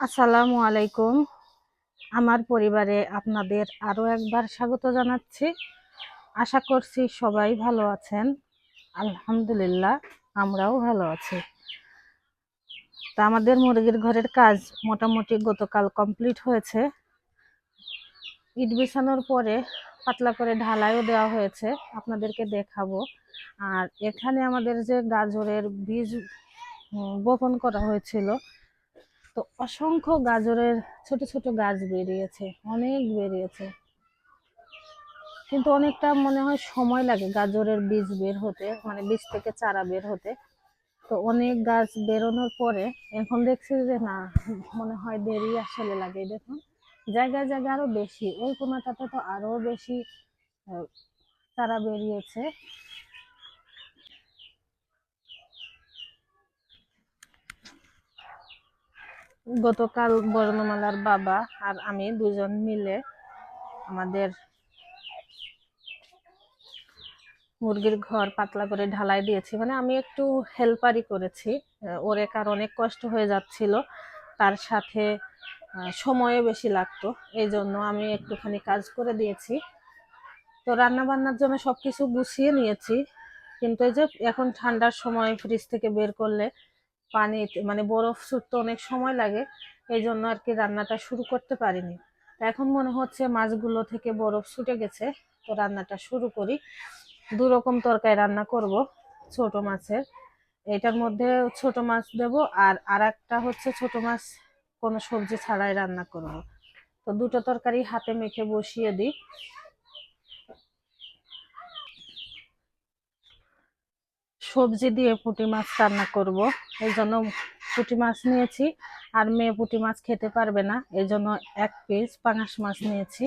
আসসালামু আলাইকুম। আমার পরিবারে আপনাদের আরও একবার স্বাগত জানাচ্ছি। আশা করছি সবাই ভালো আছেন। আলহামদুলিল্লাহ, আমরাও ভালো আছি। তা আমাদের মুরগির ঘরের কাজ মোটামুটি গতকাল কমপ্লিট হয়েছে। ইট বিছানোর পরে পাতলা করে ঢালাইও দেওয়া হয়েছে। আপনাদেরকে দেখাবো। আর এখানে আমাদের যে গাজরের বীজ বপন করা হয়েছিল তো অসংখ্য গাজরের ছোট ছোট গাছ বেরিয়েছে, অনেক বেরিয়েছে। কিন্তু অনেকটা মনে হয় সময় লাগে গাজরের বীজ বের হতে মানে বীজ থেকে চারা বের হতে। তো অনেক গাছ বেরোনোর পরে এখন দেখছি যে না, মনে হয় দেরি আসলে লাগে। দেখুন, জায়গায় জায়গায় আরও বেশি, ওই কোনাটাতে তো আরও বেশি চারা বেরিয়েছে। গতকাল বর্ণমালার বাবা আর আমি দুজন মিলে আমাদের মুরগির ঘর পাতলা করে ঢালাই দিয়েছি। মানে আমি একটু হেল্পারই করেছি। ওর একার অনেক কষ্ট হয়ে যাচ্ছিল। তার সাথে সময়ও বেশি লাগতো। এই জন্য আমি একটুখানি কাজ করে দিয়েছি। তো রান্না বান্নার জন্য সবকিছু গুছিয়ে নিয়েছি। কিন্তু এই যে এখন ঠান্ডার সময় ফ্রিজ থেকে বের করলে পানি মানে বরফ ছুটতে অনেক সময় লাগে এই জন্য আর কি রান্নাটা শুরু করতে পারিনি। এখন মনে হচ্ছে মাছগুলো থেকে বরফ ছুটে গেছে, তো রান্নাটা শুরু করি। দু রকম তরকারি রান্না করব, ছোট মাছের। এটার মধ্যে ছোট মাছ দেব, আর আর একটা হচ্ছে ছোট মাছ কোনো সবজি ছাড়াই রান্না করব। তো দুটো তরকারি হাতে মেখে বসিয়ে দিই। সবজি দিয়ে পুঁটি মাছ রান্না করব। এই জন্য পুঁটি মাছ নিয়েছি। আর মেয়ে পুঁটি মাছ খেতে পারবে না। এই জন্য এক পিস পাঙাশ মাছ নিয়েছি।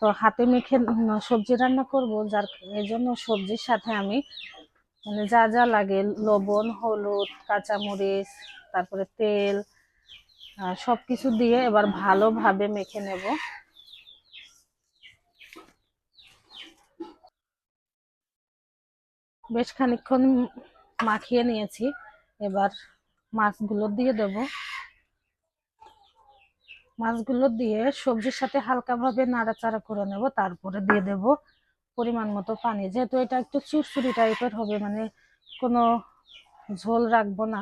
তো হাতে মেখে সবজি রান্না করব। যার, এই জন্য সবজির সাথে আমি মানে যা যা লাগে, লবণ, হলুদ, কাঁচামরিচ, তারপরে তেল সব কিছু দিয়ে এবার ভালোভাবে মেখে নেব। বেশ খানিকক্ষণ মাখিয়ে নিয়েছি। এবার মাছগুলো দিয়ে দেব। মাছগুলো দিয়ে সবজির সাথে হালকাভাবে নাড়াচাড়া করে নেব, তারপরে দিয়ে দেব পরিমাণ মতো পানি। যেহেতু এটা একটু চুরচুরি টাইপের হবে মানে কোনো ঝোল রাখব না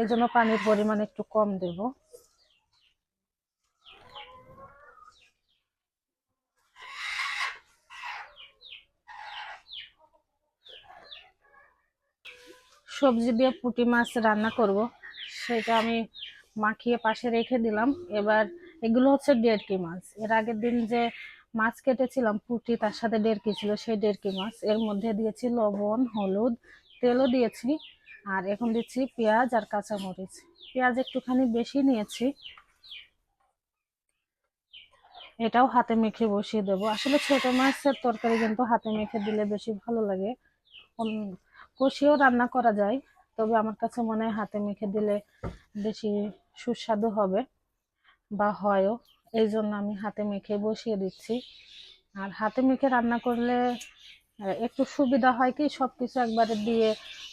এই জন্য পানির পরিমাণ একটু কম দেব। সবজি দিয়ে পুঁটি মাছ রান্না করব। সেটা আমি মাখিয়ে পাশে রেখে দিলাম। এবার এগুলো হচ্ছে ডেড়কি মাছ। এর আগের দিন যে মাছ কেটেছিলাম, পুঁটি তার সাথে ডেড়কি ছিল, সেই ডেড়কি মাছ। এর মধ্যে দিয়েছি লবণ, হলুদ, তেলও দিয়েছি। আর এখন দিচ্ছি পেঁয়াজ আর কাঁচামরিচ। পেঁয়াজ একটুখানি বেশি নিয়েছি। এটাও হাতে মেখে বসিয়ে দেবো। আসলে ছোট মাছের তরকারি কিন্তু হাতে মেখে দিলে বেশি ভালো লাগে। কষিয়েও রান্না করা যায়, তবে আমার কাছে মনে হয় হাতে মেখে দিলে বেশি সুস্বাদু হবে বা হয়ও। এই জন্য আমি হাতে মেখে বসিয়ে দিচ্ছি। আর হাতে মেখে রান্না করলে একটু সুবিধা হয় কি সব কিছু একবারে দিয়ে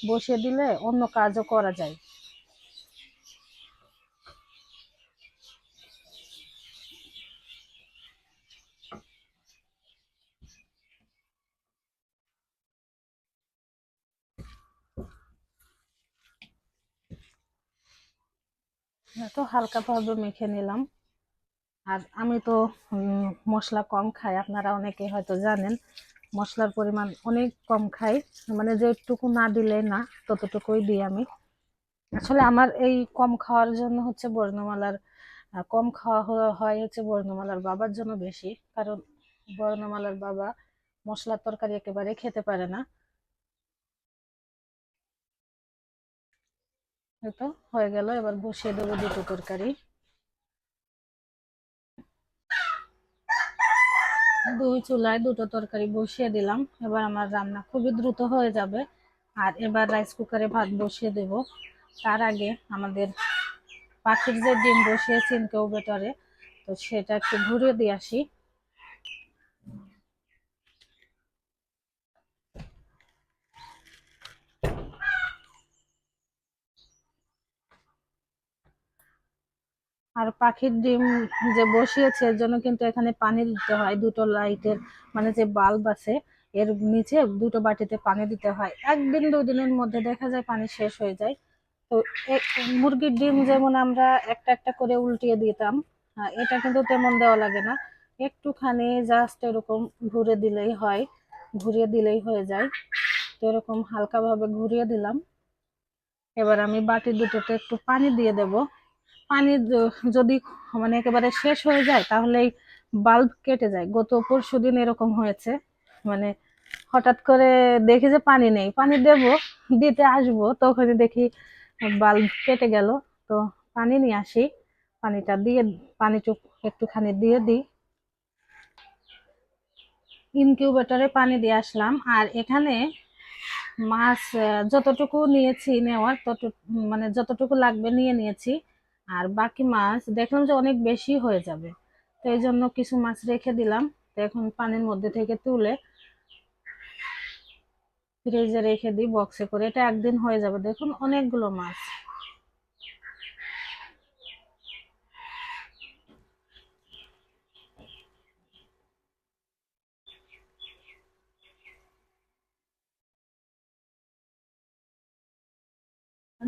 বসিয়ে দিলে অন্য কাজও করা যায়। তো হালকাভাবে মেখে নিলাম। আর আমি তো মশলা কম খাই, আপনারা অনেকে হয়তো জানেন। মশলার পরিমাণ অনেক কম খাই মানে যেটুকু না দিলে না, ততটুকুই দিই আমি। আসলে আমার এই কম খাওয়ার জন্য হচ্ছে বর্ণমালার কম খাওয়া হয় হচ্ছে বর্ণমালার বাবার জন্য বেশি। কারণ বর্ণমালার বাবা মশলার তরকারি একেবারে খেতে পারে না। তো হয়ে গেল, এবার বসিয়ে দেবো দুটো তরকারি। দুই চুলায় দুটো তরকারি বসিয়ে দিলাম, এবার আমার রান্না খুবই দ্রুত হয়ে যাবে। আর এবার রাইস কুকারে ভাত বসিয়ে দেব। তার আগে আমাদের পাখির যে ডিম বসিয়েছি ইনকিউবেটরে তো সেটা একটু ঘুরিয়ে দিয়ে আসি। আর পাখির ডিম যে বসিয়েছে, এর জন্য কিন্তু এখানে পানি দিতে হয় দুটো লাইটের মানে যে বাল্ব আছে, এর নিচে দুটো বাটিতে পানি দিতে হয়। একদিন দুই দিনের মধ্যে দেখা যায় পানি শেষ হয়ে যায়। তো মুরগির ডিম যেমন আমরা একটা একটা করে উল্টিয়ে দিতাম এটা কিন্তু তেমন দেওয়া লাগে না। একটুখানি জাস্ট এরকম ঘুরে দিলেই হয়, ঘুরিয়ে দিলেই হয়ে যায়। তো এরকম হালকাভাবে ঘুরিয়ে দিলাম। এবার আমি বাটি দুটোতে একটু পানি দিয়ে দেব। পানি যদি মানে একেবারে শেষ হয়ে যায় তাহলে এই বাল্ব কেটে যায়। গত পরশু দিন এরকম হয়েছে। মানে হঠাৎ করে দেখি যে পানি নেই। পানি দেব, দিতে আসব, তখনই দেখি বাল্ব কেটে গেল। তো পানি নিয়ে আসি। পানিটা দিয়ে পানিটুক একটুখানি দিয়ে দিই। ইনকিউবেটরে পানি দিয়ে আসলাম। আর এখানে মাছ যতটুকু নিয়েছি নেওয়ার, তত মানে যতটুকু লাগবে নিয়ে নিয়েছি। আর বাকি মাছ দেখলাম যে অনেক বেশি হয়ে যাবে। তো এই জন্য কিছু মাছ রেখে দিলাম। তো এখন পানির মধ্যে থেকে তুলে ফ্রিজে রেখে দিই বক্সে করে। এটা একদিন হয়ে যাবে। দেখুন, অনেকগুলো মাছ।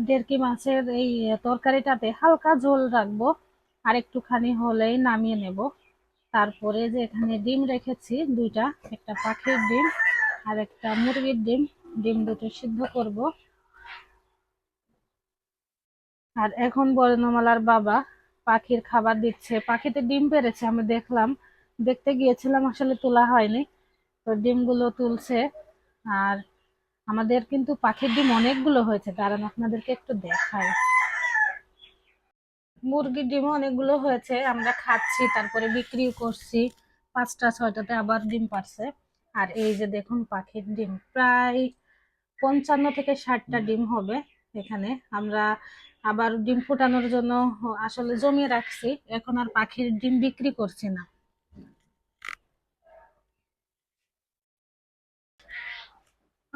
দেড়কি মাছের এই তরকারিটাতে হালকা ঝোল রাখব, আর একটুখানি হলেই নামিয়ে নেব। তারপরে যে এখানে ডিম রেখেছি, দুইটা, একটা পাখির ডিম আর একটা মুরগির ডিম ডিম দুটো সিদ্ধ করব। আর এখন বর্ণমালার বাবা পাখির খাবার দিচ্ছে। পাখিতে ডিম পেড়েছে আমি দেখলাম। দেখতে গিয়েছিলাম, আসলে তোলা হয়নি। তো ডিমগুলো তুলছে, আর আমাদের কিন্তু পাখির ডিম অনেকগুলো হয়েছে কারণ আপনাদেরকে একটু দেখাই। মুরগির ডিমও অনেকগুলো হয়েছে, আমরা খাচ্ছি, তারপরে বিক্রিও করছি, পাঁচটা, ছয়টাতে আবার ডিম পারছে। আর এই যে দেখুন পাখির ডিম, প্রায় পঞ্চান্ন থেকে ষাটটা ডিম হবে এখানে। আমরা আবার ডিম ফোটানোর জন্য আসলে জমিয়ে রাখছি, এখন আর পাখির ডিম বিক্রি করছি না।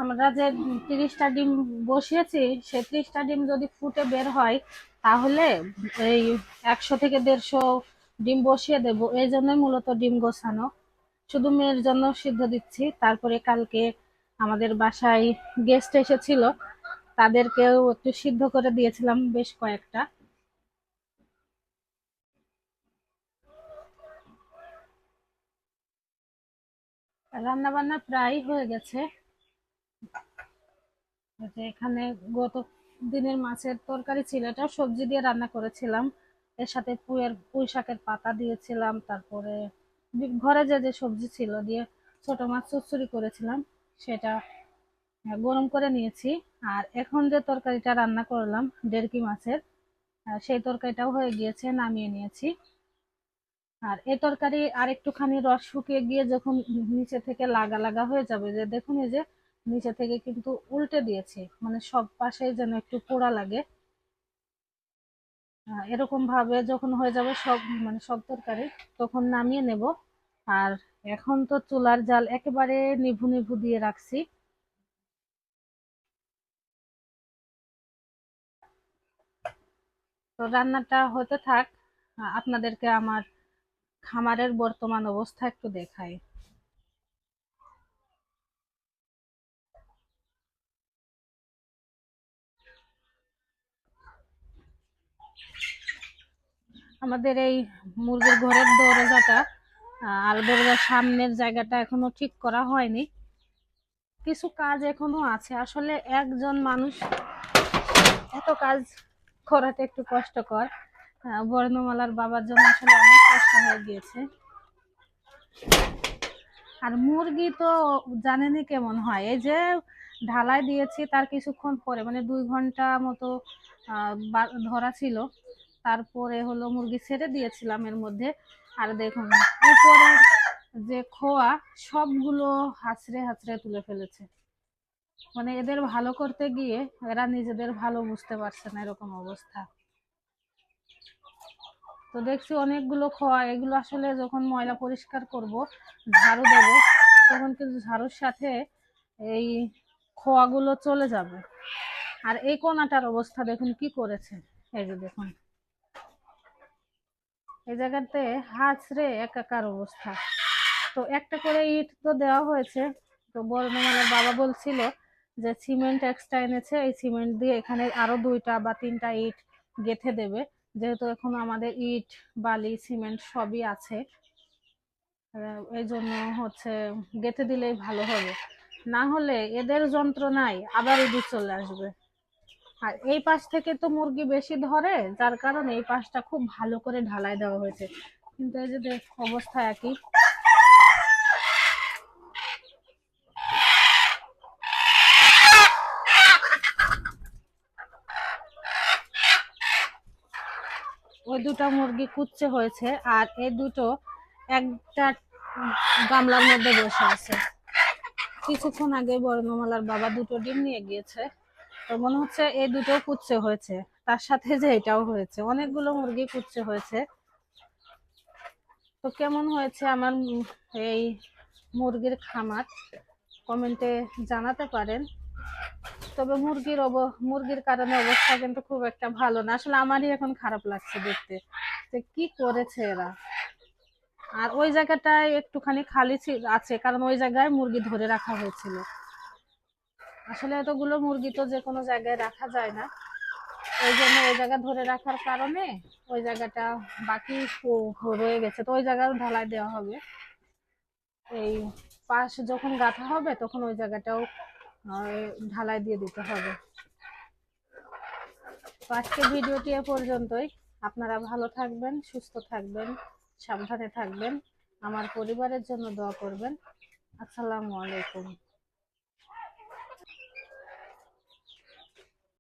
আমরা যে তিরিশটা ডিম বসিয়েছি সে ত্রিশটা ডিম যদি ফুটে বের হয়, তাহলে এই একশো থেকে দেড়শো ডিম বসিয়ে দেব। এই জন্যই মূলত ডিম গোছানো। শুধু মেয়ের জন্য সিদ্ধ দিচ্ছি। তারপরে কালকে আমাদের বাসায় গেস্ট এসেছিল। তাদেরকেও একটু সিদ্ধ করে দিয়েছিলাম বেশ কয়েকটা। রান্না বান্না প্রায় হয়ে গেছে। এখানে গত দিনের মাছের তরকারি ছিল এটাও সবজি দিয়ে রান্না করেছিলাম। এর সাথে পুঁয়ের পুঁই শাকের পাতা দিয়েছিলাম, তারপরে ঘরে যে যে সবজি ছিল দিয়ে ছোট মাছ চচ্চড়ি করেছিলাম, সেটা গরম করে নিয়েছি। আর এখন যে তরকারিটা রান্না করলাম, ডেরকি মাছের সেই তরকারিটাও হয়ে গিয়েছে, নামিয়ে নিয়েছি। আর এই তরকারি আর একটুখানি রস শুকিয়ে গিয়ে যখন নিচে থেকে লাগা লাগা হয়ে যাবে, যে দেখুন এই যে নিচে থেকে কিন্তু উল্টে দিয়েছি। মানে সব পাশে যেন একটু পোড়া লাগে। এরকম ভাবে যখন হয়ে যাবে সব মানে সব তরকারি, তখন নামিয়ে নেব। আর এখন তো চুলার জাল একেবারে নিভু নিভু দিয়ে রাখছি। তো রান্নাটা হতে থাক আপনাদেরকে আমার খামারের বর্তমান অবস্থা একটু দেখাই। আমাদের এই মুরগির ঘরের দরজাটা দরজার সামনের জায়গাটা এখনও ঠিক করা হয়নি। কিছু কাজ এখনও আছে। আসলে একজন মানুষ এত কাজ করাটা একটু কষ্টকর। বর্ণমালার বাবার জন্য আসলে অনেক কষ্ট হয়ে গিয়েছে। আর মুরগি তো জানেনই কেমন হয়। এই যে ঢালাই দিয়েছি তার কিছুক্ষণ পরে মানে দুই ঘণ্টা মতো ধরা ছিল। তারপরে হলো মুরগি ছেড়ে দিয়েছিলাম এর মধ্যে। আর দেখুন, উপরের যে খোয়া, সবগুলো হাঁচড়ে হাঁচড়ে তুলে ফেলেছে। মানে এদের ভালো করতে গিয়ে এরা নিজেদের ভালো বুঝতে পারছে না এরকম অবস্থা। তো দেখছি অনেকগুলো খোয়া, এগুলো আসলে যখন ময়লা পরিষ্কার করব, ঝাড়ু দেব, তখন কিন্তু ঝাড়ুর সাথে এই খোয়াগুলো চলে যাবে। আর এই কোনাটার অবস্থা দেখুন কি করেছে। এই যে দেখুন। এই জায়গাতে হাঁচড়ে একাকার অবস্থা। তো একটা করে ইট তো দেওয়া হয়েছে। তো বর্ণমালার বাবা বলছিল যে সিমেন্ট এক্সট্রা এনেছে, এই সিমেন্ট দিয়ে এখানে আরও দুইটা বা তিনটা ইট গেঁথে দেবে। যেহেতু এখন আমাদের ইট, বালি, সিমেন্ট সবই আছে। এই জন্য হচ্ছে গেঁথে দিলেই ভালো হবে। না হলে এদের যন্ত্রণায় আবার ইঁদুর চলে আসবে। আর এই পাশ থেকে তো মুরগি বেশি ধরে, যার কারণে এই পাশটা খুব ভালো করে ঢালাই দেওয়া হয়েছে। কিন্তু এই যে দেখ, অবস্থা একই। ওই দুটো মুরগি কুচ্ছে হয়েছে, আর এই দুটো একটা গামলার মধ্যে বসে আছে। কিছুক্ষণ আগে বর্ণমালার বাবা দুটো ডিম নিয়ে গিয়েছে। তো মনে হচ্ছে এই দুটো কুচ্ছে হয়েছে। তার সাথে যে এটাও হয়েছে। অনেকগুলো মুরগি কুচ্ছে হয়েছে। তো কেমন হয়েছে আমার এই মুরগির খামার? কমেন্টে জানাতে পারেন। তবে মুরগির অব, মুরগির কারণে অবস্থা কিন্তু খুব একটা ভালো না। আসলে আমারই এখন খারাপ লাগছে দেখতে যে কি করেছে এরা। আর ওই জায়গাটায় একটুখানি খালি আছে। কারণ ওই জায়গায় মুরগি ধরে রাখা হয়েছিল। আসলে এতগুলো মুরগি তো যে কোনো জায়গায় রাখা যায় না। ওই জন্য ওই জায়গা ধরে রাখার কারণে ওই জায়গাটা বাকি রয়ে গেছে। তো ওই জায়গাও ঢালাই দেওয়া হবে। এই পাশ যখন গাঁথা হবে, তখন ওই জায়গাটাও ঢালাই দিয়ে দিতে হবে। তো আজকে ভিডিওটি এ পর্যন্তই। আপনারা ভালো থাকবেন, সুস্থ থাকবেন, সাবধানে থাকবেন। আমার পরিবারের জন্য দোয়া করবেন। আসসালামু আলাইকুম।